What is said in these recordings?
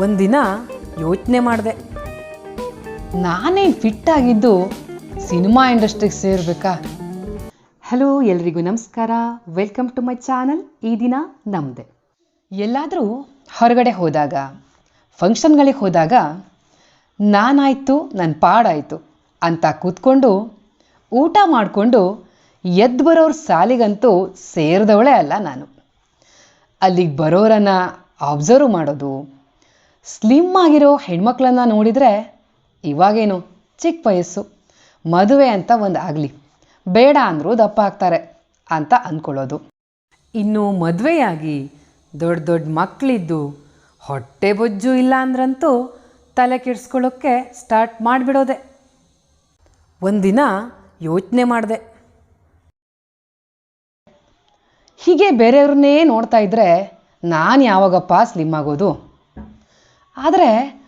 ಒಂದಿನ ಯೋಚನೆ ಮಾಡಿದೆ. ನಾನೇನು ಫಿಟ್ ಆಗಿದ್ದು ಸಿನಿಮಾ ಇಂಡಸ್ಟ್ರಿಗೆ ಸೇರ್ಬೇಕಾ? ಹಲೋ ಎಲ್ರಿಗೂ ನಮಸ್ಕಾರ. ವೆಲ್ಕಮ್ ಟು ಮೈ ಚಾನಲ್ ಈ ದಿನ ನಮ್ಮದೆ ಎಲ್ಲಾದರೂ ಹೊರಗಡೆ ಹೋದಾಗ ಫಂಕ್ಷನ್ಗಳಿಗೆ ಹೋದಾಗ ನಾನಾಯಿತು ನನ್ನ ಪಾಡಾಯಿತು ಅಂತ ಕೂತ್ಕೊಂಡು ಊಟ ಮಾಡಿಕೊಂಡು ಎದ್ದು ಬರೋರ ಸಾಲಿಗಂತೂ ಸೇರಿದವಳೇ ಅಲ್ಲ ನಾನು. ಅಲ್ಲಿಗೆ ಬರೋರನ್ನು ಅಬ್ಸರ್ವ್ ಮಾಡೋದು ಸ್ಲಿಮ್ ಆಗಿರೋ ಹೆಣ್ಮಕ್ಳನ್ನು ನೋಡಿದರೆ ಇವಾಗೇನು ಚಿಕ್ಕ ವಯಸ್ಸು, ಮದುವೆ ಅಂತ ಒಂದು ಆಗಲಿ. ಬೇಡ ಅಂದರೂ ದಪ್ಪ ಆಗ್ತಾರೆ ಅಂತ ಅಂದ್ಕೊಳ್ಳೋದು ಇನ್ನು ಮದುವೆಯಾಗಿ ದೊಡ್ಡ ದೊಡ್ಡ ಮಕ್ಕಳಿದ್ದು ಹೊಟ್ಟೆ ಬೊಜ್ಜು ಇಲ್ಲ ಅಂದ್ರಂತೂ ತಲೆ ಕೆಡಿಸ್ಕೊಳ್ಳೋಕ್ಕೆ ಸ್ಟಾರ್ಟ್ ಮಾಡಿಬಿಡೋದೆ. ಒಂದಿನ ಯೋಚನೆ ಮಾಡಿದೆ. ಹೀಗೆ ಬೇರೆಯವ್ರನ್ನೇ ನೋಡ್ತಾ ಇದ್ದರೆ ನಾನು ಯಾವಾಗಪ್ಪ ಸ್ಲಿಮ್ ಆಗೋದು? ಆದರೆ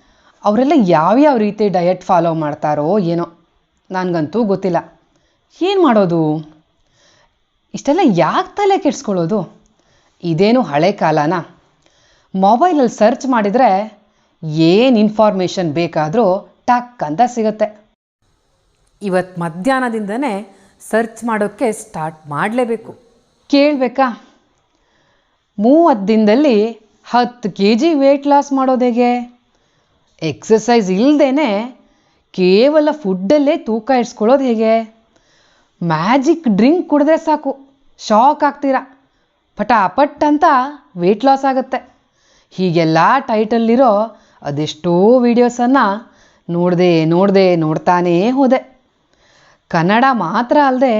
ಅವರೆಲ್ಲ ಯಾವ್ಯಾವ ರೀತಿ ಡಯಟ್ ಫಾಲೋ ಮಾಡ್ತಾರೋ ಏನೋ ನನಗಂತೂ ಗೊತ್ತಿಲ್ಲ. ಏನು ಮಾಡೋದು? ಇಷ್ಟೆಲ್ಲ ಯಾಕೆ ತಲೆ ಕೆಡಿಸ್ಕೊಳ್ಳೋದು? ಇದೇನು ಹಳೆ ಕಾಲನಾ? ಮೊಬೈಲಲ್ಲಿ ಸರ್ಚ್ ಮಾಡಿದರೆ ಏನು ಇನ್ಫಾರ್ಮೇಷನ್ ಬೇಕಾದರೂ ಟಕ್ ಅಂತ ಸಿಗುತ್ತೆ. ಇವತ್ತು ಮಧ್ಯಾಹ್ನದಿಂದನೇ ಸರ್ಚ್ ಮಾಡೋಕ್ಕೆ ಸ್ಟಾರ್ಟ್ ಮಾಡಲೇಬೇಕು. ಕೇಳಬೇಕಾ? ಮೂವತ್ತು ದಿನದಲ್ಲಿ ಹತ್ತು ಕೆ ಜಿ ವೇಟ್ ಲಾಸ್ ಮಾಡೋದು ಹೇಗೆ? ಎಕ್ಸಸೈಸ್ ಇಲ್ಲದೇ ಕೇವಲ ಫುಡ್ಡಲ್ಲೇ ತೂಕ ಇಡ್ಸ್ಕೊಳ್ಳೋದು ಹೇಗೆ? ಮ್ಯಾಜಿಕ್ ಡ್ರಿಂಕ್ ಕುಡಿದ್ರೆ ಸಾಕು. ಶಾಕ್ ಆಗ್ತೀರಾ? ಪಟಾಪಟ್ ಅಂತ ವೆಯ್ಟ್ ಲಾಸ್ ಆಗುತ್ತೆ. ಹೀಗೆಲ್ಲ ಟೈಟಲ್ಲಿರೋ ಅದೆಷ್ಟೋ ವೀಡಿಯೋಸನ್ನು ನೋಡಿದೆ ನೋಡಿದೆ ನೋಡ್ತಾನೇ ಹೋದೆ. ಕನ್ನಡ ಮಾತ್ರ ಅಲ್ಲದೆ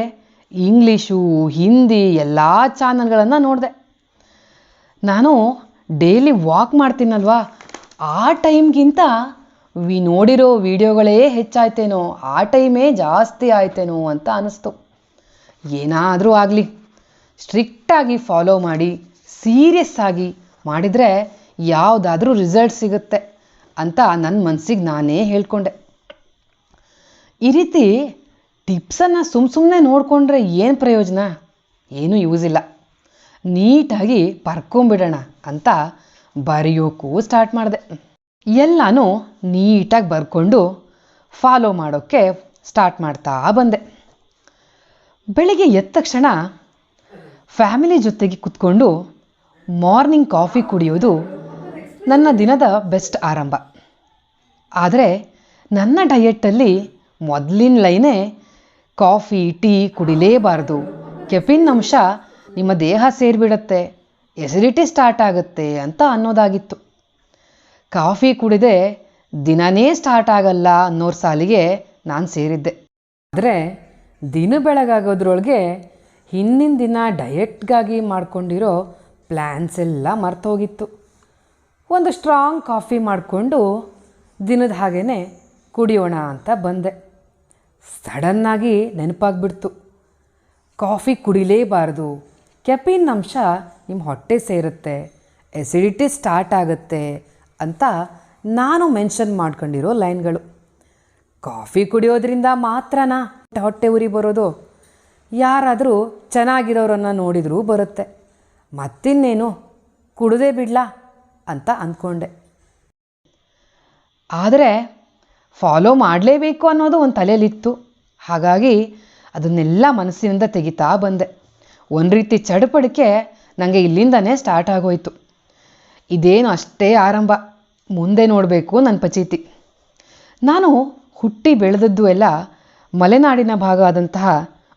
ಇಂಗ್ಲೀಷು, ಹಿಂದಿ ಎಲ್ಲ ಚಾನಲ್ಗಳನ್ನು ನೋಡಿದೆ. ನಾನು ಡೈಲಿ ವಾಕ್ ಮಾಡ್ತೀನಲ್ವಾ? ಆ ಟೈಮ್ಗಿಂತ ವಿ ನೋಡಿರೋ ವಿಡಿಯೋಗಳೇ ಹೆಚ್ಚಾಯ್ತೇನೋ, ಆ ಟೈಮೇ ಜಾಸ್ತಿ ಆಯ್ತೇನೋ ಅಂತ ಅನ್ನಿಸ್ತು ಏನಾದರೂ ಆಗಲಿ. ಸ್ಟ್ರಿಕ್ಟಾಗಿ ಫಾಲೋ ಮಾಡಿ, ಸೀರಿಯಸ್ ಆಗಿ ಮಾಡಿದರೆ ಯಾವುದಾದ್ರೂ ರಿಸಲ್ಟ್ ಸಿಗುತ್ತೆ ಅಂತ ನನ್ನ ಮನಸ್ಸಿಗೆ ನಾನೇ ಹೇಳ್ಕೊಂಡೆ. ಈ ರೀತಿ ಟಿಪ್ಸನ್ನು ಸುಮ್ಮ ಸುಮ್ಮನೆ ನೋಡಿಕೊಂಡ್ರೆ ಏನು ಪ್ರಯೋಜನ? ಏನೂ ಯೂಸ್ ಇಲ್ಲ. ನೀಟಾಗಿ ಬರ್ಕೊಂಬಿಡೋಣ ಅಂತ ಬರೆಯೋಕ್ಕೂ ಸ್ಟಾರ್ಟ್ ಮಾಡಿದೆ. ಎಲ್ಲನೂ ನೀಟಾಗಿ ಬರ್ಕೊಂಡು ಫಾಲೋ ಮಾಡೋಕ್ಕೆ ಸ್ಟಾರ್ಟ್ ಮಾಡ್ತಾ ಬಂದೆ. ಬೆಳಿಗ್ಗೆ ಎದ್ದ ತಕ್ಷಣ ಫ್ಯಾಮಿಲಿ ಜೊತೆಗೆ ಕುತ್ಕೊಂಡು ಮಾರ್ನಿಂಗ್ ಕಾಫಿ ಕುಡಿಯೋದು ನನ್ನ ದಿನದ ಬೆಸ್ಟ್ ಆರಂಭ. ಆದರೆ ನನ್ನ ಡಯೆಟ್ಟಲ್ಲಿ ಮೊದಲಿನ ಲೈನೇ ಕಾಫಿ ಟೀ ಕುಡಿಲೇಬಾರ್ದು. ಕೆಫಿನ್ ಅಂಶ ನಿಮ್ಮ ದೇಹ ಸೇರಿಬಿಡತ್ತೆ, ಎಸಿಡಿಟಿ ಸ್ಟಾರ್ಟ್ ಆಗುತ್ತೆ ಅಂತ ಅನ್ನೋದಾಗಿತ್ತು. ಕಾಫಿ ಕುಡಿದೆ, ದಿನನೇ ಸ್ಟಾರ್ಟ್ ಆಗಲ್ಲ ಅನ್ನೋರ ಸಾಲಿಗೆ ನಾನು ಸೇರಿದ್ದೆ. ಆದರೆ ದಿನ ಬೆಳಗಾಗೋದ್ರೊಳಗೆ ಹಿಂದಿನ ದಿನ ಡಯೆಟ್ಗಾಗಿ ಮಾಡ್ಕೊಂಡಿರೋ ಪ್ಲ್ಯಾನ್ಸ್ ಎಲ್ಲ ಮರ್ತೋಗಿತ್ತು. ಒಂದು ಸ್ಟ್ರಾಂಗ್ ಕಾಫಿ ಮಾಡಿಕೊಂಡು ದಿನದ ಹಾಗೇ ಕುಡಿಯೋಣ ಅಂತ ಬಂದೆ. ಸಡನ್ನಾಗಿ ನೆನಪಾಗ್ಬಿಡ್ತು. ಕಾಫಿ ಕುಡಿಲೇಬಾರ್ದು ಕೆಫಿನ್ ಅಂಶ ನಿಮ್ಮ ಹೊಟ್ಟೆ ಸೇರುತ್ತೆ ಎಸಿಡಿಟಿ ಸ್ಟಾರ್ಟ್ ಆಗುತ್ತೆ ಅಂತ ನಾನು ಮೆನ್ಷನ್ ಮಾಡ್ಕೊಂಡಿರೋ ಲೈನ್ಗಳು. ಕಾಫಿ ಕುಡಿಯೋದ್ರಿಂದ ಮಾತ್ರನಾ ಹೊಟ್ಟೆ ಉರಿ ಬರೋದು? ಯಾರಾದರೂ ಚೆನ್ನಾಗಿರೋರನ್ನು ನೋಡಿದರೂ ಬರುತ್ತೆ. ಮತ್ತಿನ್ನೇನು? ಕುಡದೇ ಬಿಡ್ಲಾ ಅಂತ ಅಂದ್ಕೊಂಡೆ. ಆದರೆ ಫಾಲೋ ಮಾಡಲೇಬೇಕು ಅನ್ನೋದು ಒಂದು ತಲೆಯಲ್ಲಿತ್ತು. ಹಾಗಾಗಿ ಅದನ್ನೆಲ್ಲ ಮನಸ್ಸಿನಿಂದ ತೆಗಿತಾ ಬಂದೆ. ಒಂದು ರೀತಿ ಚಡಪಡಿಕೆ ನನಗೆ ಇಲ್ಲಿಂದನೇ ಸ್ಟಾರ್ಟ್ ಆಗೋಯ್ತು. ಇದೇನು ಅಷ್ಟೇ ಆರಂಭ. ಮುಂದೆ ನೋಡಬೇಕು ನನ್ನ ಪಚೀತಿ. ನಾನು ಹುಟ್ಟಿ ಬೆಳೆದದ್ದು ಎಲ್ಲ ಮಲೆನಾಡಿನ ಭಾಗ ಆದಂತಹ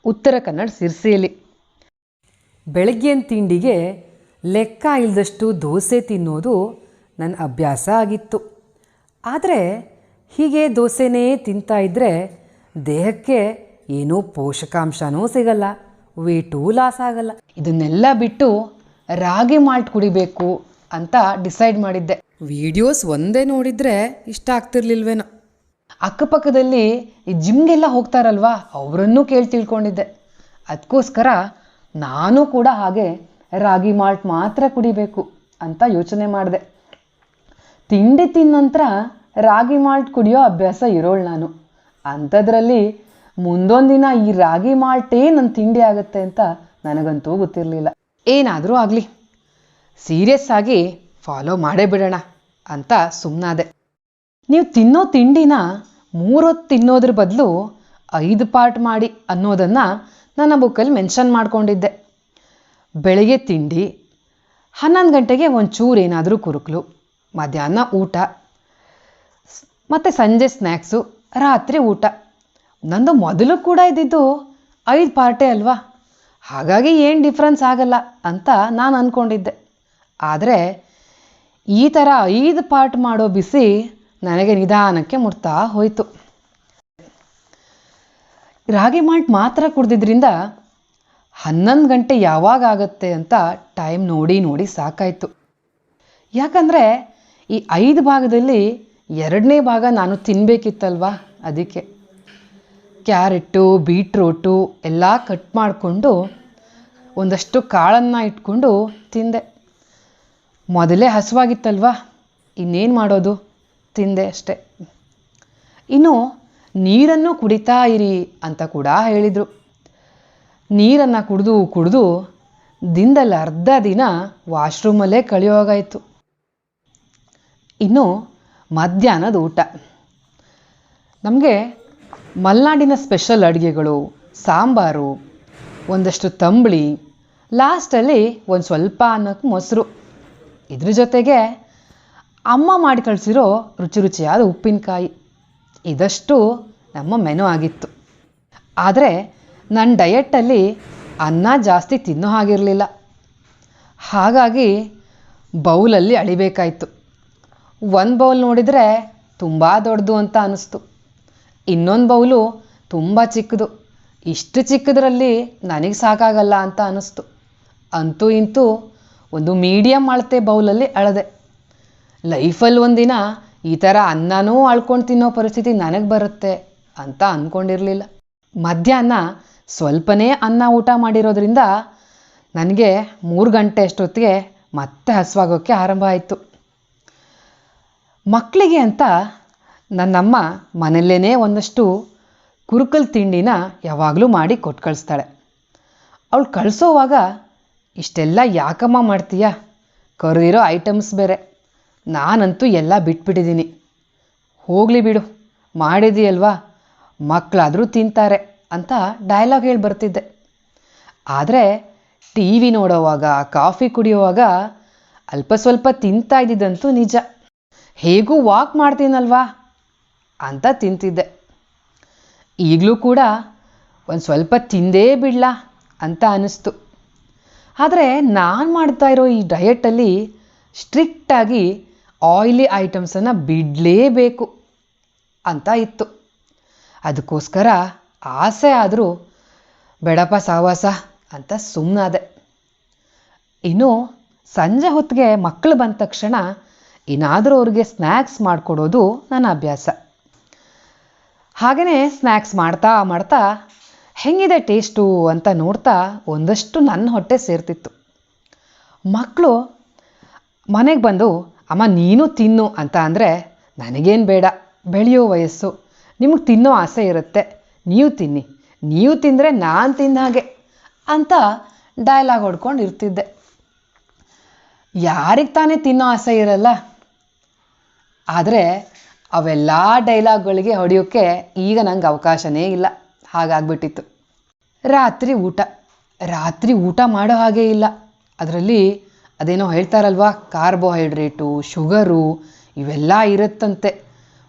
ಉತ್ತರ ಕನ್ನಡ ಸಿರ್ಸಿಯಲ್ಲಿ. ಬೆಳಗ್ಗಿನ ತಿಂಡಿಗೆ ಲೆಕ್ಕ ಇಲ್ಲದಷ್ಟು ದೋಸೆ ತಿನ್ನೋದು ನನ್ನ ಅಭ್ಯಾಸ ಆಗಿತ್ತು. ಆದರೆ ಹೀಗೆ ದೋಸೆನೇ ತಿಂತಾ ಇದ್ದರೆ ದೇಹಕ್ಕೆ ಏನೂ ಪೋಷಕಾಂಶನೂ ಸಿಗಲ್ಲ. ವೇಟೂ ಲಾಸ್ ಆಗಲ್ಲ. ಇದನ್ನೆಲ್ಲ ಬಿಟ್ಟು ರಾಗಿ ಮಾಲ್ಟ್ ಕುಡಿಬೇಕು ಅಂತ ಡಿಸೈಡ್ ಮಾಡಿದ್ದೆ. ವಿಡಿಯೋಸ್ ಒಂದೇ ನೋಡಿದರೆ ಇಷ್ಟ ಆಗ್ತಿರ್ಲಿಲ್ವೇನೋ. ಅಕ್ಕಪಕ್ಕದಲ್ಲಿ ಈ ಜಿಮ್ಗೆಲ್ಲ ಹೋಗ್ತಾರಲ್ವಾ ಅವರನ್ನೂ ಕೇಳಿ ತಿಳ್ಕೊಂಡಿದ್ದೆ. ಅದಕ್ಕೋಸ್ಕರ ನಾನು ಕೂಡ ಹಾಗೆ ರಾಗಿ ಮಾಲ್ಟ್ ಮಾತ್ರ ಕುಡಿಬೇಕು ಅಂತ ಯೋಚನೆ ಮಾಡಿದೆ. ತಿಂಡಿ ತಿನ್ನಂತರ ರಾಗಿ ಮಾಲ್ಟ್ ಕುಡಿಯೋ ಅಭ್ಯಾಸ ಇರೋಳು ನಾನು. ಅಂಥದ್ರಲ್ಲಿ ಮುಂದೊಂದಿನ ಈ ರಾಗಿ ಮಾಲ್ಟೇ ನನ್ನ ತಿಂಡಿ ಆಗುತ್ತೆ ಅಂತ ನನಗಂತೂ ಗೊತ್ತಿರಲಿಲ್ಲ. ಏನಾದರೂ ಆಗಲಿ. ಸೀರಿಯಸ್ ಆಗಿ ಫಾಲೋ ಮಾಡೇ ಬಿಡೋಣ ಅಂತ ಸುಮ್ಮನಾದೆ ನೀವು ತಿನ್ನೋ ತಿಂಡಿನ ಮೂರೊತ್ತು ತಿನ್ನೋದ್ರ ಬದಲು ಐದು ಪಾರ್ಟ್ ಮಾಡಿ ಅನ್ನೋದನ್ನು ನನ್ನ ಬುಕ್ಕಲ್ಲಿ ಮೆನ್ಷನ್ ಮಾಡ್ಕೊಂಡಿದ್ದೆ. ಬೆಳಗ್ಗೆ ತಿಂಡಿ, ಹನ್ನೊಂದು ಗಂಟೆಗೆ ಒಂಚೂರು ಏನಾದರೂ ಕುರುಕಲು, ಮಧ್ಯಾಹ್ನ ಊಟ ಮತ್ತು ಸಂಜೆ ಸ್ನ್ಯಾಕ್ಸು ರಾತ್ರಿ ಊಟ. ನಂದು ಮೊದಲು ಕೂಡ ಇದ್ದಿದ್ದು ಐದು ಪಾರ್ಟೇ ಅಲ್ವಾ? ಹಾಗಾಗಿ ಏನು ಡಿಫ್ರೆನ್ಸ್ ಆಗಲ್ಲ ಅಂತ ನಾನು ಅಂದ್ಕೊಂಡಿದ್ದೆ ಆದರೆ ಈ ಥರ ಐದು ಪಾರ್ಟ್ ಮಾಡೋ ಬಿಸಿ ನನಗೆ ನಿಧಾನಕ್ಕೆ ಮುಟ್ತಾ ಹೋಯಿತು. ರಾಗಿ ಮಾಲ್ಟ್ ಮಾತ್ರ ಕುಡ್ದಿದ್ರಿಂದ ಹನ್ನೊಂದು ಗಂಟೆ ಯಾವಾಗ ಆಗುತ್ತೆ ಅಂತ ಟೈಮ್ ನೋಡಿ ನೋಡಿ ಸಾಕಾಯಿತು. ಯಾಕಂದರೆ ಈ ಐದು ಭಾಗದಲ್ಲಿ ಎರಡನೇ ಭಾಗ ನಾನು ತಿನ್ನಬೇಕಿತ್ತಲ್ವಾ ಅದಕ್ಕೆ. ಕ್ಯಾರೆಟು, ಬೀಟ್ರೂಟು ಎಲ್ಲ ಕಟ್ ಮಾಡಿಕೊಂಡು ಒಂದಷ್ಟು ಕಾಳನ್ನು ಇಟ್ಕೊಂಡು ತಿಂದೆ. ಮೊದಲೇ ಹಸುವಾಗಿತ್ತಲ್ವಾ? ಇನ್ನೇನು ಮಾಡೋದು? ತಿಂದೆ ಅಷ್ಟೆ. ಇನ್ನು ನೀರನ್ನು ಕುಡಿತಾ ಇರಿ ಅಂತ ಕೂಡ ಹೇಳಿದರು. ನೀರನ್ನು ಕುಡಿದು ಕುಡಿದು ದಿನದಲ್ಲಿ ಅರ್ಧ ದಿನ ವಾಶ್ರೂಮಲ್ಲೇ ಕಳೆಯೋಗಾಯಿತು ಇನ್ನು ಮಧ್ಯಾಹ್ನದ ಊಟ. ನಮಗೆ ಮಲೆನಾಡಿನ ಸ್ಪೆಷಲ್ ಅಡುಗೆಗಳು, ಸಾಂಬಾರು, ಒಂದಷ್ಟು ತಂಬಳಿ, ಲಾಸ್ಟಲ್ಲಿ ಒಂದು ಸ್ವಲ್ಪ ಅನ್ನಕ್ಕೆ ಮೊಸರು. ಇದ್ರ ಜೊತೆಗೆ ಅಮ್ಮ ಮಾಡಿ ಕಳಿಸಿರೋ ರುಚಿ ರುಚಿಯಾದ ಉಪ್ಪಿನಕಾಯಿ. ಇದಷ್ಟು ನಮ್ಮ ಮೆನು ಆಗಿತ್ತು. ಆದರೆ ನನ್ನ ಡಯೆಟ್ಟಲ್ಲಿ ಅನ್ನ ಜಾಸ್ತಿ ತಿನ್ನೋ ಹಾಗಿರಲಿಲ್ಲ. ಹಾಗಾಗಿ ಬೌಲಲ್ಲಿ ಅಳಿಬೇಕಾಯಿತು. ಒಂದು ಬೌಲ್ ನೋಡಿದರೆ ತುಂಬ ದೊಡ್ಡದು ಅಂತ ಅನ್ನಿಸ್ತು ಇನ್ನೊಂದು ಬೌಲು ತುಂಬ ಚಿಕ್ಕದು. ಇಷ್ಟು ಚಿಕ್ಕದರಲ್ಲಿ ನನಗೆ ಸಾಕಾಗಲ್ಲ ಅಂತ ಅನ್ನಿಸ್ತು ಅಂತೂ ಇಂತೂ ಒಂದು ಮೀಡಿಯಮ್ ಅಳತೆ ಬೌಲಲ್ಲಿ ಅಳದೆ. ಲೈಫಲ್ಲಿ ಒಂದಿನ ಈ ಥರ ಅನ್ನನೂ ಅಳ್ಕೊಂಡು ತಿನ್ನೋ ಪರಿಸ್ಥಿತಿ ನನಗೆ ಬರುತ್ತೆ ಅಂತ ಅಂದ್ಕೊಂಡಿರಲಿಲ್ಲ ಮಧ್ಯಾಹ್ನ ಸ್ವಲ್ಪನೇ ಅನ್ನ ಊಟ ಮಾಡಿರೋದ್ರಿಂದ ನನಗೆ ಮೂರು ಗಂಟೆ ಅಷ್ಟೊತ್ತಿಗೆ ಮತ್ತೆ ಹಸುವಾಗೋಕ್ಕೆ ಆರಂಭ ಆಯಿತು. ಮಕ್ಕಳಿಗೆ ಅಂತ ನನ್ನಮ್ಮ ಮನೆಯಲ್ಲೇ ಒಂದಷ್ಟು ಕುರುಕಲ್ ತಿಂಡಿನ ಯಾವಾಗಲೂ ಮಾಡಿ ಕೊಟ್ಟು ಕಳಿಸ್ತಾಳೆ ಅವಳು ಕಳಿಸೋವಾಗ, ಇಷ್ಟೆಲ್ಲ ಯಾಕಮ್ಮ ಮಾಡ್ತೀಯಾ? ಕರೆದಿರೋ ಐಟಮ್ಸ್ ಬೇರೆ. ನಾನಂತೂ ಎಲ್ಲ ಬಿಟ್ಬಿಟ್ಟಿದ್ದೀನಿ ಹೋಗಲಿ ಬಿಡು. ಮಾಡಿದೆಯಲ್ವಾ ಮಕ್ಕಳಾದರೂ ತಿಂತಾರೆ ಅಂತ ಡೈಲಾಗ್ ಹೇಳಿ ಬರ್ತಿದ್ದೆ. ಆದರೆ ಟಿ ವಿ ನೋಡೋವಾಗ, ಕಾಫಿ ಕುಡಿಯೋವಾಗ ಅಲ್ಪ ಸ್ವಲ್ಪ ತಿಂತಾ ಇದ್ದಿದ್ದಂತೂ ನಿಜ. ಹೇಗೂ ವಾಕ್ ಮಾಡ್ತೀನಲ್ವಾ? ಅಂತ ತಿಂತಿದ್ದೆ. ಈಗಲೂ ಕೂಡ ಒಂದು ಸ್ವಲ್ಪ ತಿಂದೇ ಬಿಡಲಾ ಅಂತ ಅನ್ನಿಸ್ತು ಆದರೆ ನಾನು ಮಾಡ್ತಾ ಇರೋ ಈ ಡಯೆಟಲ್ಲಿ ಸ್ಟ್ರಿಕ್ಟಾಗಿ ಆಯಿಲಿ ಐಟಮ್ಸನ್ನು ಬಿಡಲೇಬೇಕು ಅಂತ ಇತ್ತು. ಅದಕ್ಕೋಸ್ಕರ ಆಸೆ ಆದರೂ ಬೇಡಪ್ಪ ಸಾವಾಸ ಅಂತ ಸುಮ್ಮನಾದೆ ಇನ್ನು ಸಂಜೆ ಹೊತ್ತಿಗೆ ಮಕ್ಕಳು ಬಂದ ತಕ್ಷಣ ಏನಾದರೂ ಅವ್ರಿಗೆ ಸ್ನ್ಯಾಕ್ಸ್ ಮಾಡಿಕೊಡೋದು ನನ್ನ ಅಭ್ಯಾಸ. ಹಾಗೆಯೇ ಸ್ನ್ಯಾಕ್ಸ್ ಮಾಡ್ತಾ ಮಾಡ್ತಾ ಹೆಂಗಿದೆ ಟೇಸ್ಟು ಅಂತ ನೋಡ್ತಾ ಒಂದಷ್ಟು ನನ್ನ ಹೊಟ್ಟೆ ಸೇರ್ತಿತ್ತು. ಮಕ್ಕಳು ಮನೆಗೆ ಬಂದು, ಅಮ್ಮ, ನೀನು ತಿನ್ನು ಅಂತ ಅಂದರೆ ನನಗೇನು ಬೇಡ, ಬೆಳೆಯೋ ವಯಸ್ಸು, ನಿಮಗೆ ತಿನ್ನೋ ಆಸೆ ಇರುತ್ತೆ, ನೀವು ತಿನ್ನಿ, ನೀವು ತಿಂದರೆ ನಾನು ತಿಂದ ಹಾಗೆ ಅಂತ ಡೈಲಾಗ್ ಹೊಡ್ಕೊಂಡು ಇರ್ತಿದ್ದೆ. ಯಾರಿಗೆ ತಾನೇ ತಿನ್ನೋ ಆಸೆ ಇರಲ್ಲ. ಆದರೆ ಅವೆಲ್ಲ ಡೈಲಾಗ್ಗಳಿಗೆ ಹೊಡೆಯೋಕ್ಕೆ ಈಗ ನಂಗೆ ಅವಕಾಶನೇ ಇಲ್ಲ. ಹಾಗಾಗ್ಬಿಟ್ಟಿತ್ತು. ರಾತ್ರಿ ಊಟ. ರಾತ್ರಿ ಊಟ ಮಾಡೋ ಹಾಗೆ ಇಲ್ಲ. ಅದರಲ್ಲಿ ಅದೇನೋ ಹೇಳ್ತಾರಲ್ವಾ? ಕಾರ್ಬೋಹೈಡ್ರೇಟು, ಶುಗರು ಇವೆಲ್ಲ ಇರುತ್ತಂತೆ.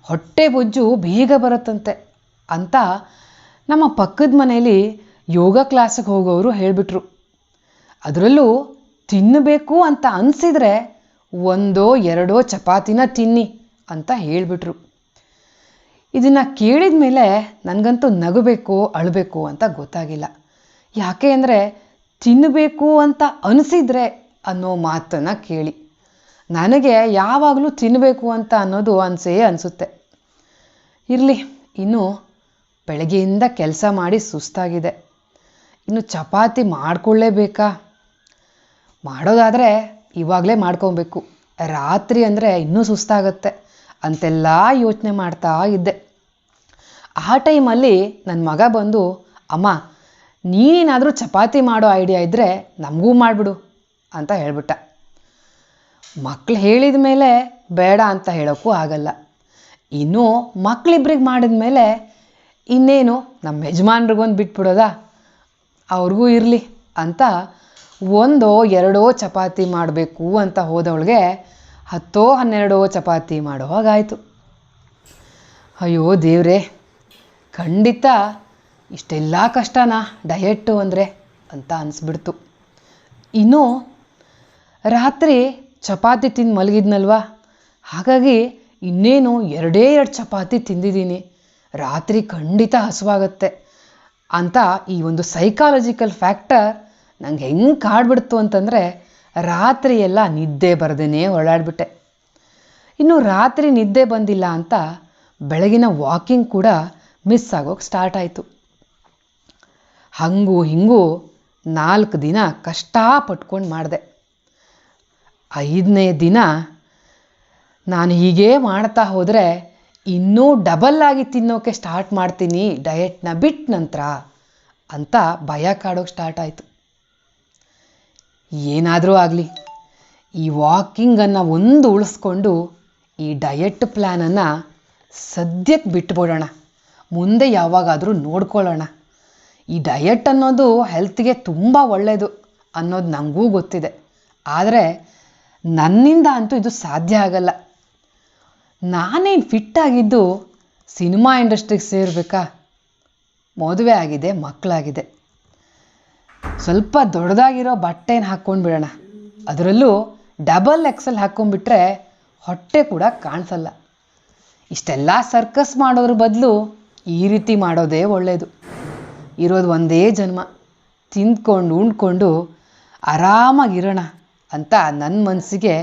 ಹೊಟ್ಟೆ ಬೊಜ್ಜು ಬೇಗ ಬರುತ್ತಂತೆ ಅಂತ ನಮ್ಮ ಪಕ್ಕದ ಮನೆಯಲ್ಲಿ ಯೋಗ ಕ್ಲಾಸಿಗೆ ಹೋಗೋರು ಹೇಳಿಬಿಟ್ರು. ಅದರಲ್ಲೂ ತಿನ್ನಬೇಕು ಅಂತ ಅನಿಸಿದರೆ ಒಂದೋ ಎರಡೋ ಚಪಾತಿನ ತಿನ್ನಿ. ಅಂತ ಹೇಳಿಬಿಟ್ರು. ಇದನ್ನು ಕೇಳಿದ ಮೇಲೆ ನನಗಂತೂ ನಗಬೇಕು, ಅಳಬೇಕು ಅಂತ ಗೊತ್ತಾಗಿಲ್ಲ. ಯಾಕೆ ಅಂದರೆ ತಿನ್ನಬೇಕು ಅಂತ ಅನಿಸಿದ್ರೆ ಅನ್ನೋ ಮಾತನ್ನು ಕೇಳಿ. ನನಗೆ ಯಾವಾಗಲೂ ತಿನ್ನಬೇಕು ಅಂತ ಅನ್ನೋದು ಅನಿಸೇ ಅನಿಸುತ್ತೆ. ಇರಲಿ, ಇನ್ನು ಬೆಳಗ್ಗೆಯಿಂದ ಕೆಲಸ ಮಾಡಿ ಸುಸ್ತಾಗಿದೆ. ಇನ್ನು ಚಪಾತಿ ಮಾಡ್ಕೊಳ್ಳೇಬೇಕಾ? ಮಾಡೋದಾದರೆ ಇವಾಗಲೇ ಮಾಡ್ಕೊಬೇಕು. ರಾತ್ರಿ ಅಂದರೆ ಇನ್ನೂ ಸುಸ್ತಾಗತ್ತೆ. ಅಂತೆಲ್ಲ ಯೋಚನೆ ಮಾಡ್ತಾ ಇದ್ದೆ. ಆ ಟೈಮಲ್ಲಿ ನನ್ನ ಮಗ ಬಂದು, ಅಮ್ಮ, ನೀನೇನಾದರೂ ಚಪಾತಿ ಮಾಡೋ ಐಡಿಯಾ ಇದ್ದರೆ ನಮಗೂ ಮಾಡಿಬಿಡು ಅಂತ ಹೇಳ್ಬಿಟ್ಟ. ಮಕ್ಳು ಹೇಳಿದ ಮೇಲೆ ಬೇಡ ಅಂತ ಹೇಳೋಕ್ಕೂ ಆಗಲ್ಲ. ಇನ್ನು ಮಕ್ಳಿಬ್ರಿಗೆ ಮಾಡಿದ ಮೇಲೆ ಇನ್ನೇನು ನಮ್ಮ ಯಜಮಾನ್ರಿಗೊಂದು ಬಿಟ್ಬಿಡೋದಾ? ಅವ್ರಿಗೂ ಇರಲಿ ಅಂತ ಒಂದೋ ಎರಡೋ ಚಪಾತಿ ಮಾಡಬೇಕು ಅಂತ ಹೋದವಳಿಗೆ ಹತ್ತೋ ಹನ್ನೆರಡೋ ಚಪಾತಿ ಮಾಡೋ ಹಾಗಾಯಿತು. ಅಯ್ಯೋ ದೇವ್ರೆ, ಖಂಡಿತ ಇಷ್ಟೆಲ್ಲ ಕಷ್ಟನಾ ಡಯೆಟ್ಟು ಅಂದರೆ ಅಂತ ಅನಿಸ್ಬಿಡ್ತು. ಇನ್ನು ರಾತ್ರಿ ಚಪಾತಿ ತಿಂದು ಮಲಗಿದ್ನಲ್ವಾ? ಹಾಗಾಗಿ ಇನ್ನೇನು ಎರಡೇ ಎರಡು ಚಪಾತಿ ತಿಂದಿದ್ದೀನಿ. ರಾತ್ರಿ ಖಂಡಿತ ಹಸುವಾಗತ್ತೆ ಅಂತ ಈ ಒಂದು ಸೈಕಾಲಜಿಕಲ್ ಫ್ಯಾಕ್ಟರ್ ನಂಗೆ ಹೆಂಗೆ ಕಾಡ್ಬಿಡ್ತು ಅಂತಂದರೆ ರಾತ್ರಿ ಎಲ್ಲ ನಿದ್ದೆ ಬರದೇ ಓಡಾಡ್ಬಿಟ್ಟೆ. ಇನ್ನು ರಾತ್ರಿ ನಿದ್ದೆ ಬಂದಿಲ್ಲ ಅಂತ ಬೆಳಗಿನ ವಾಕಿಂಗ್ ಕೂಡ ಮಿಸ್ ಆಗೋಕೆ ಸ್ಟಾರ್ಟ್ ಆಯಿತು. ಹಂಗೂ ಹಿಂಗೂ ನಾಲ್ಕು ದಿನ ಕಷ್ಟಪಟ್ಕೊಂಡು ಮಾಡಿದೆ. ಐದನೇ ದಿನ ನಾನು ಹೀಗೇ ಮಾಡ್ತಾ ಹೋದರೆ ಇನ್ನೂ ಡಬಲ್ ಆಗಿ ತಿನ್ನೋಕೆ ಸ್ಟಾರ್ಟ್ ಮಾಡ್ತೀನಿ ಡಯೆಟ್ನ ಬಿಟ್ಟ ನಂತರ ಅಂತ ಭಯ ಕಾಡೋಕೆ ಸ್ಟಾರ್ಟ್ ಆಯಿತು. ಏನಾದರೂ ಆಗಲಿ. ಈ ವಾಕಿಂಗನ್ನು ಒಂದು ಉಳಿಸ್ಕೊಂಡು ಈ ಡಯಟ್ ಪ್ಲ್ಯಾನನ್ನು ಸದ್ಯಕ್ಕೆ ಬಿಟ್ಬಿಡೋಣ. ಮುಂದೆ ಯಾವಾಗಾದರೂ ನೋಡ್ಕೊಳ್ಳೋಣ. ಈ ಡಯಟ್ ಅನ್ನೋದು ಹೆಲ್ತ್ಗೆ ತುಂಬ ಒಳ್ಳೆಯದು ಅನ್ನೋದು ನನಗೂ ಗೊತ್ತಿದೆ. ಆದರೆ ನನ್ನಿಂದ ಅಂತೂ ಇದು ಸಾಧ್ಯ ಆಗಲ್ಲ. ನಾನೇನು ಫಿಟ್ ಆಗಿದ್ದು ಸಿನಿಮಾ ಇಂಡಸ್ಟ್ರಿಗೆ ಸೇರಬೇಕಾ? ಮದುವೆ ಆಗಿದೆ ಮಕ್ಕಳಾಗಿದೆ ಸ್ವಲ್ಪ ದೊಡ್ಡದಾಗಿರೋ ಬಟ್ಟೆನ ಹಾಕ್ಕೊಂಡು ಬಿಡೋಣ. ಅದರಲ್ಲೂ ಡಬಲ್ ಎಕ್ಸಲ್ ಹಾಕ್ಕೊಂಡ್ಬಿಟ್ರೆ ಹೊಟ್ಟೆ ಕೂಡ ಕಾಣಿಸಲ್ಲ. ಇಷ್ಟೆಲ್ಲ ಸರ್ಕಸ್ ಮಾಡೋದ್ರ ಬದಲು ಈ ರೀತಿ ಮಾಡೋದೇ ಒಳ್ಳೆಯದು ಇರೋದು ಒಂದೇ ಜನ್ಮ. ತಿಂದ್ಕೊಂಡು ಉಂಡ್ಕೊಂಡು ಆರಾಮಾಗಿರೋಣ ಅಂತ ನನ್ನ ಮನಸ್ಸಿಗೆ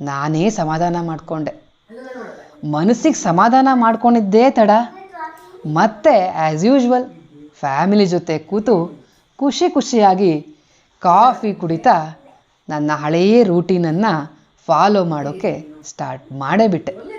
ನಾನೇ ಸಮಾಧಾನ ಮಾಡಿಕೊಂಡೆ. ಮನಸ್ಸಿಗೆ ಸಮಾಧಾನ ಮಾಡ್ಕೊಂಡಿದ್ದೇ ತಡ. ಮತ್ತೆ ಆ್ಯಸ್ ಯೂಶ್ವಲ್ ಫ್ಯಾಮಿಲಿ ಜೊತೆ ಕೂತು ಖುಷಿ ಖುಷಿಯಾಗಿ ಕಾಫಿ ಕುಡಿತಾ ನನ್ನ ಹಳೆಯ ರೂಟೀನನ್ನು ಫಾಲೋ ಮಾಡೋಕ್ಕೆ ಸ್ಟಾರ್ಟ್ ಮಾಡೇ ಬಿಟ್ಟೆ